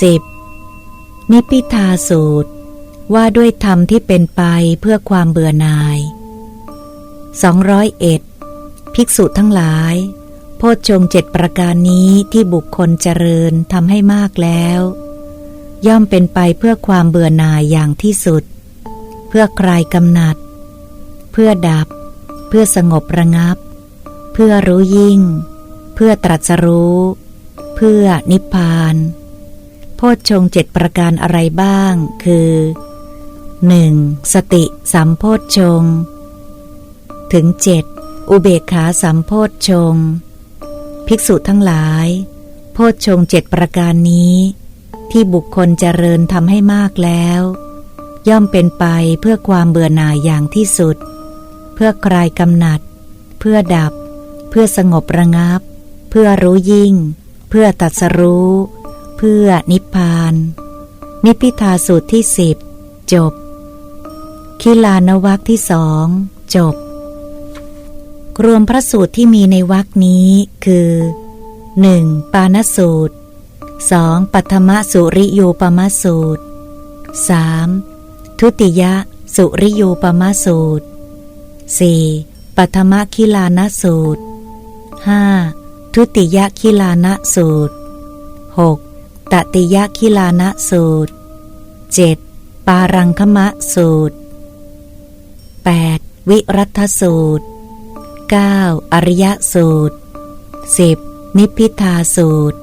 10. นิพิทาสูตร ว่าด้วยธรรมที่เป็นไปเพื่อความเบื่อหน่าย 201 ภิกษุทั้งหลาย โพชฌงเจ็ดประการนี้ที่บุคคลเจริญทำให้มากแล้ว ย่อมเป็นไปเพื่อความเบื่อหน่ายอย่างที่สุด เพื่อคลายกำหนัด เพื่อดับ เพื่อสงบระงับ เพื่อรู้ยิ่ง เพื่อตรัสรู้ เพื่อนิพพาน พชฌงเจ็ดประการอะไรบ้าง คือ 1. สติสัมโพชฌงถึงเจ็ดอุเบกขาสัมโพชฌงภิกษุทั้งหลาย โพชฌงเจ็ดประการนี้ ที่บุคคลเจริญทำให้มากแล้ว ย่อมเป็นไปเพื่อความเบื่อหน่ายอย่างที่สุด เพื่อคลายกำหนัด เพื่อดับ เพื่อสงบระงับ เพื่อรู้ยิ่ง เพื่อตัดสรู้เพื่อนิพพาน นิพิทาสูตรที่สิบจบ คิลานวักที่สองจบ รวมพระสูตรที่มีในวักนี้คือ 1. ปานสูตร 2. ปัทมสุริยูปมสูตร 3. ทุติยสุริยูปมสูตร 4. ปัทมคิลานสูตร 5. ทุติยคิลานสูตร 6. ตติยคิลานสูตร 7. ปารังคมะสูตร 8. วิรัตสูตร 9. อริยสูตร 10. นิพพิทาสูตร